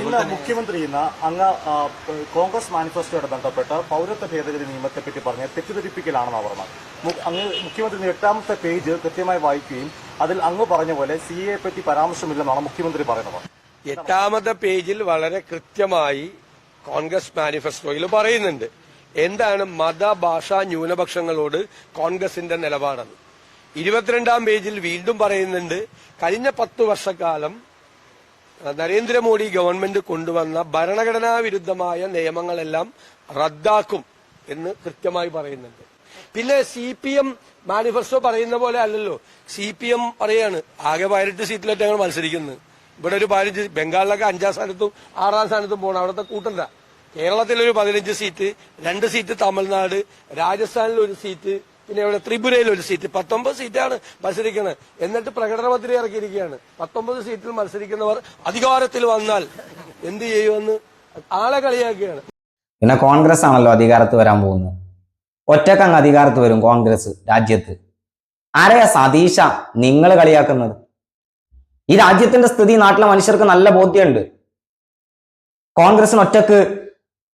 ഇന്ന് മുഖ്യമന്ത്രി ഇന്ന് അങ്ങ് കോൺഗ്രസ് മാനിഫെസ്റ്റോയുടെ ബന്ധപ്പെട്ട് പൗരത്വ ഭേദഗതി നിയമത്തെ പറ്റി പറഞ്ഞ് തെറ്റിദ്ധരിപ്പിക്കലാണെന്ന് പറഞ്ഞത് മു- അങ്ങ് മുഖ്യമന്ത്രി എട്ടാമത്തെ പേജ് കൃത്യമായി വായിക്കുകയും അതിൽ അങ്ങ് പറഞ്ഞ പോലെ സി എ പറ്റി പരാമർശമില്ലെന്നാണ് മുഖ്യമന്ത്രി പറയുന്നത്. എട്ടാമത്തെ പേജിൽ വളരെ കൃത്യമായി കോൺഗ്രസ് മാനിഫെസ്റ്റോയിൽ പറയുന്നുണ്ട്. എന്താണ് മത ഭാഷാ ന്യൂനപക്ഷങ്ങളോട് കോൺഗ്രസിന്റെ നിലപാടെന്ന്. ഇരുപത്തിരണ്ടാം പേജിൽ വീണ്ടും പറയുന്നുണ്ട് കഴിഞ്ഞ പത്തു വർഷക്കാലം നരേന്ദ്രമോദി ഗവൺമെന്റ് കൊണ്ടുവന്ന ഭരണഘടനാ വിരുദ്ധമായ നിയമങ്ങളെല്ലാം റദ്ദാക്കും എന്ന് കൃത്യമായി പറയുന്നുണ്ട്. പിന്നെ സി പി എം മാനിഫെസ്റ്റോ പറയുന്ന പോലെ അല്ലല്ലോ. സി പി എം പറയാണ് ആകെ പതിനെട്ട് സീറ്റിലൊക്കെ ഞങ്ങൾ മത്സരിക്കുന്നത് ഇവിടെ ഒരു പതിനഞ്ച് ബംഗാളിലൊക്കെ അഞ്ചാം സ്ഥാനത്തും ആറാം സ്ഥാനത്തും പോകണം. അവിടുത്തെ കൂട്ടണ്ട കേരളത്തിലൊരു പതിനഞ്ച് സീറ്റ് രണ്ട് സീറ്റ് തമിഴ്നാട് രാജസ്ഥാനിൽ ഒരു സീറ്റ് പിന്നെ ഇവിടെ ത്രിപുരയിൽ ഒരു സീറ്റ്. പത്തൊമ്പത് സീറ്റാണ് മത്സരിക്കുന്നത്. എന്നിട്ട് പ്രകടന പത്രിക ഇറക്കിയിരിക്കുകയാണ്. പത്തൊമ്പത് സീറ്റിൽ മത്സരിക്കുന്നവർ അധികാരത്തിൽ വന്നാൽ എന്ത് ചെയ്യുമെന്ന് ആളെ കളിയാക്കുകയാണ്. പിന്നെ കോൺഗ്രസ് ആണല്ലോ അധികാരത്ത് വരാൻ പോകുന്നത്. ഒറ്റക്കങ്ങ് അധികാരത്ത് വരും കോൺഗ്രസ് രാജ്യത്ത്. ആരെയാ സതീശ നിങ്ങൾ കളിയാക്കുന്നത്? ഈ രാജ്യത്തിന്റെ സ്ഥിതി നാട്ടിലെ മനുഷ്യർക്ക് നല്ല ബോധ്യമുണ്ട്. കോൺഗ്രസിന് ഒറ്റയ്ക്ക്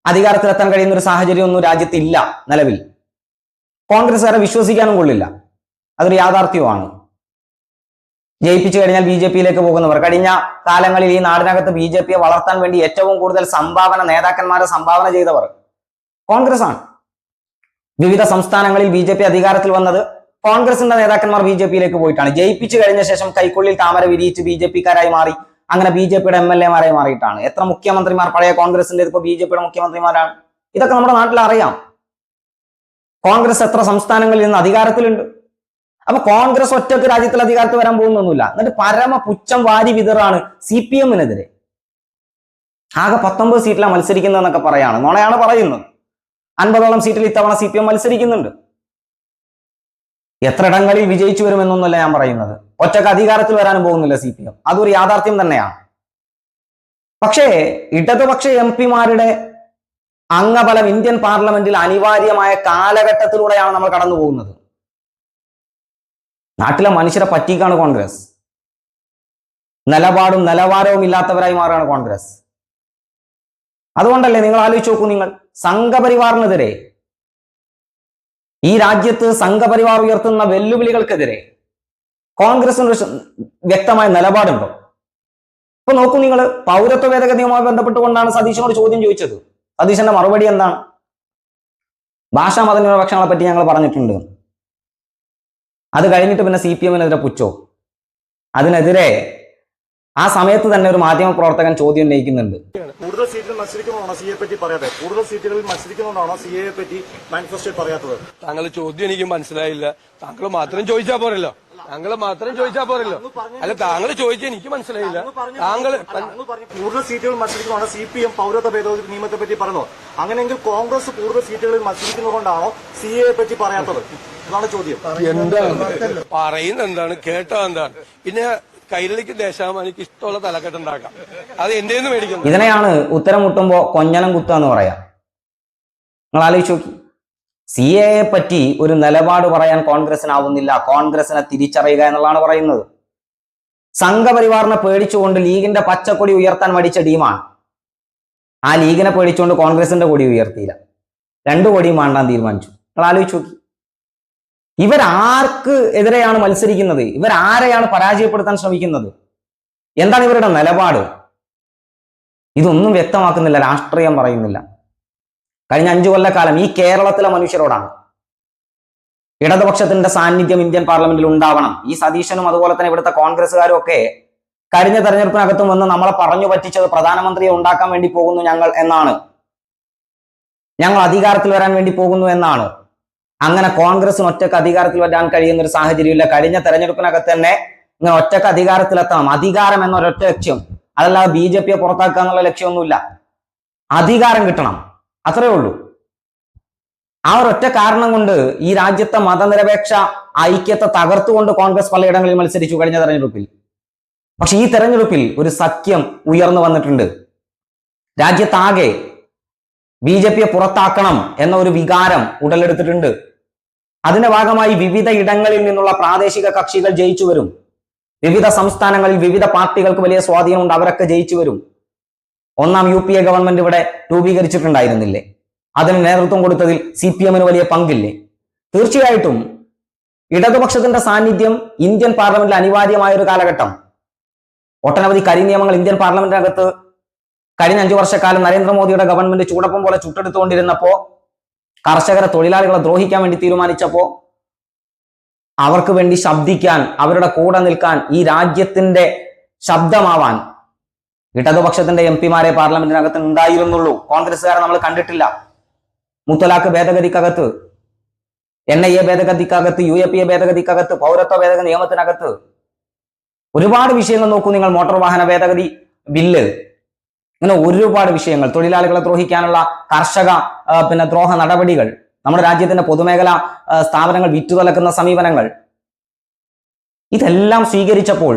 അധികാരത്തിലെത്താൻ കഴിയുന്ന ഒരു സാഹചര്യമൊന്നും രാജ്യത്ത് ഇല്ല നിലവിൽ. കോൺഗ്രസ്സുകാരെ വിശ്വസിക്കാനും കൊള്ളില്ല. അതൊരു യാഥാർത്ഥ്യമാണ് ജയിപ്പിച്ചു കഴിഞ്ഞാൽ ബി ജെ പിയിലേക്ക് പോകുന്നവർ. കഴിഞ്ഞ കാലങ്ങളിൽ ഈ നാടിനകത്ത് ബി ജെ പിയെ വളർത്താൻ വേണ്ടി ഏറ്റവും കൂടുതൽ സംഭാവന നേതാക്കന്മാരെ സംഭാവന ചെയ്തവർ കോൺഗ്രസ് ആണ് വിവിധ സംസ്ഥാനങ്ങളിൽ ബി ജെ പി അധികാരത്തിൽ വന്നത് കോൺഗ്രസിന്റെ നേതാക്കന്മാർ ബി ജെ പിയിലേക്ക് പോയിട്ടാണ്. ജയിപ്പിച്ചു കഴിഞ്ഞ ശേഷം കൈക്കുള്ളിൽ താമര വിരിയിച്ച് ബി ജെ പിക്കാരായി മാറി. അങ്ങനെ ബി ജെ പിയുടെ എം എൽ എമാരായി മാറിയിട്ടാണ്. എത്ര മുഖ്യമന്ത്രിമാർ പഴയ കോൺഗ്രസിന്റെ ഇപ്പൊ ബി ജെ പിയുടെ മുഖ്യമന്ത്രിമാരാണ്. ഇതൊക്കെ നമ്മുടെ നാട്ടിൽ അറിയാം കോൺഗ്രസ് എത്ര സംസ്ഥാനങ്ങളിൽ നിന്ന് അധികാരത്തിലുണ്ട്? അപ്പൊ കോൺഗ്രസ് ഒറ്റയ്ക്ക് രാജ്യത്തിൽ അധികാരത്തിൽ വരാൻ പോകുന്നൊന്നുമില്ല. എന്നിട്ട് പരമ പുച്ഛം വാരി വിതറാണ് സി പി എമ്മിനെതിരെ. ആകെ പത്തൊമ്പത് സീറ്റിലാണ് മത്സരിക്കുന്നതെന്നൊക്കെ പറയാണ്. നുണയാണ് പറയുന്നത്. അൻപതോളം സീറ്റിൽ ഇത്തവണ സി പി എം മത്സരിക്കുന്നുണ്ട്. എത്ര ഇടങ്ങളിൽ വിജയിച്ചു വരുമെന്നൊന്നുമല്ല ഞാൻ പറയുന്നത്. ഒറ്റയ്ക്ക് അധികാരത്തിൽ വരാനും പോകുന്നില്ല സി പി എം. അതൊരു യാഥാർത്ഥ്യം തന്നെയാണ്. പക്ഷേ ഇടതുപക്ഷ എം പിമാരുടെ അംഗബലം ഇന്ത്യൻ പാർലമെന്റിൽ അനിവാര്യമായ കാലഘട്ടത്തിലൂടെയാണ് നമ്മൾ കടന്നു പോകുന്നത് നാട്ടിലെ മനുഷ്യരെ പറ്റിക്കാണ് കോൺഗ്രസ്. നിലപാടും നിലവാരവും ഇല്ലാത്തവരായി മാറുകയാണ് കോൺഗ്രസ്. അതുകൊണ്ടല്ലേ നിങ്ങൾ ആലോചിച്ച് നോക്കൂ നിങ്ങൾ സംഘപരിവാറിനെതിരെ ഈ രാജ്യത്ത് സംഘപരിവാർ ഉയർത്തുന്ന വെല്ലുവിളികൾക്കെതിരെ കോൺഗ്രസിന് വ്യക്തമായ നിലപാടുണ്ടോ? ഇപ്പൊ നോക്കൂ നിങ്ങൾ പൗരത്വ ഭേദഗതിയുമായി ബന്ധപ്പെട്ടുകൊണ്ടാണ് സതീശനോട് ചോദ്യം ചോദിച്ചത്. സതീശന്റെ മറുപടി എന്താണ്? ഭാഷാ മതന്യൂനപക്ഷങ്ങളെ പറ്റി ഞങ്ങൾ പറഞ്ഞിട്ടുണ്ട്. അത് കഴിഞ്ഞിട്ട് പിന്നെ സി പി എമ്മിനെതിരെ പുച്ചോ? അതിനെതിരെ ആ സമയത്ത് തന്നെ ഒരു മാധ്യമ പ്രവർത്തകൻ ചോദ്യം ഉന്നയിക്കുന്നുണ്ട്. കൂടുതൽ സീറ്റിൽ മത്സരിക്കുന്നതാണോ സിയെ പറ്റി പറയാതെ? കൂടുതൽ സീറ്റുകളിൽ മത്സരിക്കുന്നതാണോ സിയെ പറ്റി മാനിഫെസ്റ്റോ പറയാത്തത്? താങ്കൾ ചോദ്യം എനിക്ക് മനസ്സിലായില്ല. താങ്കൾ മാത്രം ചോദിച്ചാൽ പോരല്ലോ. താങ്കൾ മാത്രം ചോദിച്ചാ പോരല്ലോ. അല്ല താങ്കൾ ചോദിച്ചാൽ എനിക്ക് മനസ്സിലായില്ല. താങ്കൾ അങ്ങ് പറഞ്ഞു കൂടുതൽ സീറ്റുകൾ മത്സരിക്കുന്നതാണ് സി പി എം പൗരത്വ ഭേദഗതി നിയമത്തെ പറ്റി പറഞ്ഞു അങ്ങനെയെങ്കിൽ കോൺഗ്രസ് കൂടുതൽ സീറ്റുകളിൽ മത്സരിക്കുന്നതുകൊണ്ടാണോ സി എ പറ്റി പറയാത്തത്? അതാണ് ചോദ്യം. എന്താണ്? പറയുന്ന എന്താണ്? കേട്ടോ എന്താണ്? പിന്നെ കൈരളിക്ക് ദേശാമാനിക്ക് ഇഷ്ടമുള്ള തലക്കെട്ടുണ്ടാക്കാം അത് എന്റേന്ന് മേടിക്കുന്നു. ഇതിനെയാണ് ഉത്തരം മുട്ടുമ്പോ കൊഞ്ഞനം കുത്തുക എന്ന് പറയാ. നിങ്ങൾ ആലോചിച്ച് നോക്കി. സി എ പറ്റി ഒരു നിലപാട് പറയാൻ കോൺഗ്രസിനാവുന്നില്ല കോൺഗ്രസിനെ തിരിച്ചറിയുക എന്നുള്ളതാണ് പറയുന്നത്. സംഘപരിവാറിനെ പേടിച്ചുകൊണ്ട് ലീഗിന്റെ പച്ചക്കൊടി ഉയർത്താൻ മടിച്ച ടീമാണ്. ആ ലീഗിനെ പേടിച്ചുകൊണ്ട് കോൺഗ്രസിന്റെ കൊടി ഉയർത്തിയില്ല. രണ്ടു കൊടിയും വേണ്ടാൻ തീരുമാനിച്ചു. നിങ്ങൾ ആലോചിച്ചു നോക്കി. ഇവരാർക്ക് എതിരെയാണ് മത്സരിക്കുന്നത്? ഇവരാരെയാണ് പരാജയപ്പെടുത്താൻ ശ്രമിക്കുന്നത്? എന്താണ് ഇവരുടെ നിലപാട്? ഇതൊന്നും വ്യക്തമാക്കുന്നില്ല രാഷ്ട്രീയം പറയുന്നില്ല. കഴിഞ്ഞ അഞ്ചു കൊല്ലക്കാലം ഈ കേരളത്തിലെ മനുഷ്യരോടാണ്. ഇടതുപക്ഷത്തിന്റെ സാന്നിധ്യം ഇന്ത്യൻ പാർലമെന്റിൽ ഉണ്ടാവണം. ഈ സതീശനും അതുപോലെ തന്നെ ഇവിടുത്തെ കോൺഗ്രസ്സുകാരും ഒക്കെ കഴിഞ്ഞ തെരഞ്ഞെടുപ്പിനകത്തും വന്ന് നമ്മളെ പറഞ്ഞു പറ്റിച്ചത് പ്രധാനമന്ത്രിയെ ഉണ്ടാക്കാൻ വേണ്ടി പോകുന്നു ഞങ്ങൾ എന്നാണ്. ഞങ്ങൾ അധികാരത്തിൽ വരാൻ വേണ്ടി പോകുന്നു എന്നാണ്. അങ്ങനെ കോൺഗ്രസിന് ഒറ്റയ്ക്ക് അധികാരത്തിൽ വരാൻ കഴിയുന്ന ഒരു സാഹചര്യമില്ല. കഴിഞ്ഞ തെരഞ്ഞെടുപ്പിനകത്ത് തന്നെ ഇങ്ങനെ ഒറ്റയ്ക്ക് അധികാരത്തിലെത്തണം. അധികാരം എന്നൊരൊറ്റ ലക്ഷ്യം. അതല്ലാതെ ബി ജെ പിയെ പുറത്താക്കുക എന്നുള്ള ലക്ഷ്യമൊന്നുമില്ല. അധികാരം കിട്ടണം. അത്രേ ഉള്ളൂ. ആ ഒരൊറ്റ കാരണം കൊണ്ട് ഈ രാജ്യത്തെ മതനിരപേക്ഷ ഐക്യത്തെ തകർത്തുകൊണ്ട് കോൺഗ്രസ് പലയിടങ്ങളിൽ മത്സരിച്ചു കഴിഞ്ഞ തെരഞ്ഞെടുപ്പിൽ. പക്ഷെ ഈ തെരഞ്ഞെടുപ്പിൽ ഒരു സഖ്യം ഉയർന്നു വന്നിട്ടുണ്ട്. രാജ്യത്താകെ ബി ജെ പിയെ പുറത്താക്കണം എന്ന ഒരു വികാരം ഉടലെടുത്തിട്ടുണ്ട്. അതിന്റെ ഭാഗമായി വിവിധ ഇടങ്ങളിൽ നിന്നുള്ള പ്രാദേശിക കക്ഷികൾ ജയിച്ചു വരും. വിവിധ സംസ്ഥാനങ്ങളിൽ വിവിധ പാർട്ടികൾക്ക് വലിയ സ്വാധീനമുണ്ട് അവരൊക്കെ ജയിച്ചു വരും. ഒന്നാം യു പി എ ഗവൺമെന്റ് ഇവിടെ രൂപീകരിച്ചിട്ടുണ്ടായിരുന്നില്ലേ? അതിന് നേതൃത്വം കൊടുത്തതിൽ സി പി എമ്മിന് വലിയ പങ്കില്ലേ? തീർച്ചയായിട്ടും ഇടതുപക്ഷത്തിന്റെ സാന്നിധ്യം ഇന്ത്യൻ പാർലമെന്റിൽ അനിവാര്യമായ ഒരു കാലഘട്ടം. ഒട്ടനവധി കരി നിയമങ്ങൾ ഇന്ത്യൻ പാർലമെന്റിനകത്ത് കഴിഞ്ഞ അഞ്ചു വർഷക്കാലം നരേന്ദ്രമോദിയുടെ ഗവൺമെന്റ് ചൂടപ്പം പോലെ ചുട്ടെടുത്തുകൊണ്ടിരുന്നപ്പോ കർഷകരെ തൊഴിലാളികളെ ദ്രോഹിക്കാൻ വേണ്ടി തീരുമാനിച്ചപ്പോ അവർക്ക് വേണ്ടി ശബ്ദിക്കാൻ അവരുടെ കൂടെ നിൽക്കാൻ ഈ രാജ്യത്തിന്റെ ശബ്ദമാവാൻ ഇടതുപക്ഷത്തിന്റെ എം പിമാരെ പാർലമെന്റിനകത്ത് ഉണ്ടായിരുന്നുള്ളൂ. കോൺഗ്രസ്സുകാരെ നമ്മൾ കണ്ടിട്ടില്ല. മുത്തലാഖ് ഭേദഗതിക്കകത്ത് എൻ ഐ എ ഭേദഗതിക്കകത്ത് യു എ പി എ ഭേദഗതിക്കകത്ത് പൗരത്വ ഭേദഗതി നിയമത്തിനകത്ത് ഒരുപാട് വിഷയങ്ങൾ നോക്കൂ നിങ്ങൾ മോട്ടോർ വാഹന ഭേദഗതി ബില്ല്. ഇങ്ങനെ ഒരുപാട് വിഷയങ്ങൾ തൊഴിലാളികളെ ദ്രോഹിക്കാനുള്ള കർഷക പിന്നെ ദ്രോഹ നടപടികൾ നമ്മുടെ രാജ്യത്തിന്റെ പൊതുമേഖലാ സ്ഥാപനങ്ങൾ വിറ്റുതലക്കുന്ന സമീപനങ്ങൾ. ഇതെല്ലാം സ്വീകരിച്ചപ്പോൾ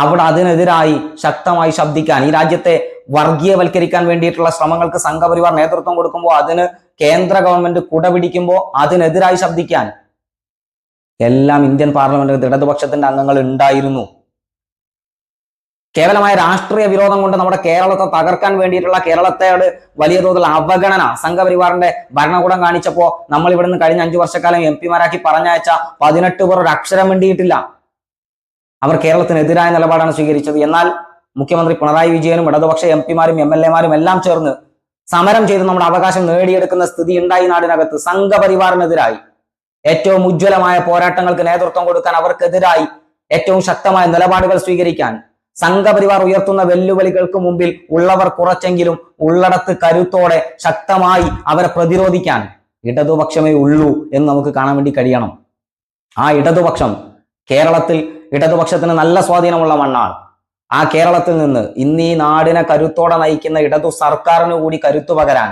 അവിടെ അതിനെതിരായി ശക്തമായി ശബ്ദിക്കാൻ ഈ രാജ്യത്തെ വർഗീയവൽക്കരിക്കാൻ വേണ്ടിയിട്ടുള്ള ശ്രമങ്ങൾക്ക് സംഘപരിവാർ നേതൃത്വം കൊടുക്കുമ്പോൾ അതിന് കേന്ദ്ര ഗവൺമെന്റ് കുടപിടിക്കുമ്പോൾ അതിനെതിരായി ശബ്ദിക്കാൻ. എല്ലാം ഇന്ത്യൻ പാർലമെന്റ് ഇടതുപക്ഷത്തിന്റെ അംഗങ്ങൾ ഉണ്ടായിരുന്നു. കേവലമായ രാഷ്ട്രീയ വിരോധം കൊണ്ട് നമ്മുടെ കേരളത്തെ തകർക്കാൻ വേണ്ടിയിട്ടുള്ള കേരളത്തോട് വലിയ തോതിൽ അവഗണന സംഘപരിവാറിന്റെ ഭരണകൂടം കാണിച്ചപ്പോൾ നമ്മൾ ഇവിടുന്ന് കഴിഞ്ഞ അഞ്ചു വർഷക്കാലം എം പിമാരാക്കി പറഞ്ഞയച്ച പതിനെട്ട് പേർ ഒരു അക്ഷരം വേണ്ടിയിട്ടില്ല അവർ കേരളത്തിനെതിരായ നിലപാടാണ് സ്വീകരിച്ചത്. എന്നാൽ മുഖ്യമന്ത്രി പിണറായി വിജയനും ഇടതുപക്ഷ എം പിമാരും എം എൽ എമാരും എല്ലാം ചേർന്ന് സമരം ചെയ്ത് നമ്മുടെ അവകാശം നേടിയെടുക്കുന്ന സ്ഥിതി ഉണ്ടായി നാടിനകത്ത്. സംഘപരിവാറിനെതിരായി ഏറ്റവും ഉജ്ജ്വലമായ പോരാട്ടങ്ങൾക്ക് നേതൃത്വം കൊടുക്കാൻ അവർക്കെതിരായി ഏറ്റവും ശക്തമായ നിലപാടുകൾ സ്വീകരിക്കാൻ സംഘപരിവാർ ഉയർത്തുന്ന വെല്ലുവിളികൾക്ക് മുമ്പിൽ ഉള്ളവർ കുറച്ചെങ്കിലും ഉള്ളടത്ത് കരുത്തോടെ ശക്തമായി അവരെ പ്രതിരോധിക്കാൻ ഇടതുപക്ഷമേ ഉള്ളൂ എന്ന് നമുക്ക് കാണാൻ വേണ്ടി കഴിയണം. ആ ഇടതുപക്ഷം കേരളത്തിൽ ഇടതുപക്ഷത്തിന് നല്ല സ്വാധീനമുള്ള മണ്ണാണ്. ആ കേരളത്തിൽ നിന്ന് ഇന്ന് ഈ നാടിനെ കരുത്തോടെ നയിക്കുന്ന ഇടതു സർക്കാരിന് കൂടി കരുത്തു പകരാൻ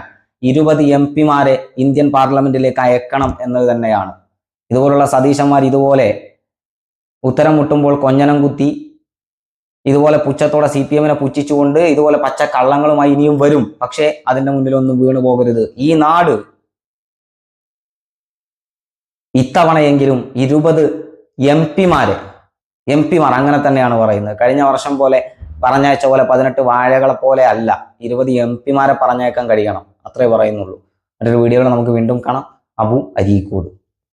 ഇരുപത് എം പിമാരെ ഇന്ത്യൻ പാർലമെന്റിലേക്ക് അയക്കണം എന്നത് തന്നെയാണ്. ഇതുപോലുള്ള സതീശന്മാർ ഇതുപോലെ ഉത്തരം മുട്ടുമ്പോൾ കൊഞ്ഞനം കുത്തി ഇതുപോലെ പുച്ഛത്തോടെ സി പി എമ്മിനെ പുച്ഛിച്ചുകൊണ്ട് ഇതുപോലെ പച്ച കള്ളങ്ങളുമായി ഇനിയും വരും. പക്ഷേ അതിന്റെ മുന്നിലൊന്നും വീണു പോകരുത്. ഈ നാട് ഇത്തവണയെങ്കിലും ഇരുപത് എം പിമാരെ എം പിമാർ അങ്ങനെ തന്നെയാണ് പറയുന്നത്. കഴിഞ്ഞ വർഷം പോലെ പറഞ്ഞയച്ച പോലെ പതിനെട്ട് വാഴകളെ പോലെ അല്ല ഇരുപത് എം പിമാരെ പറഞ്ഞയക്കാൻ കഴിയണം. അത്രേ പറയുന്നുള്ളൂ. മറ്റൊരു വീഡിയോയിൽ നമുക്ക് വീണ്ടും കാണാം. അബു അരീക്കോട്.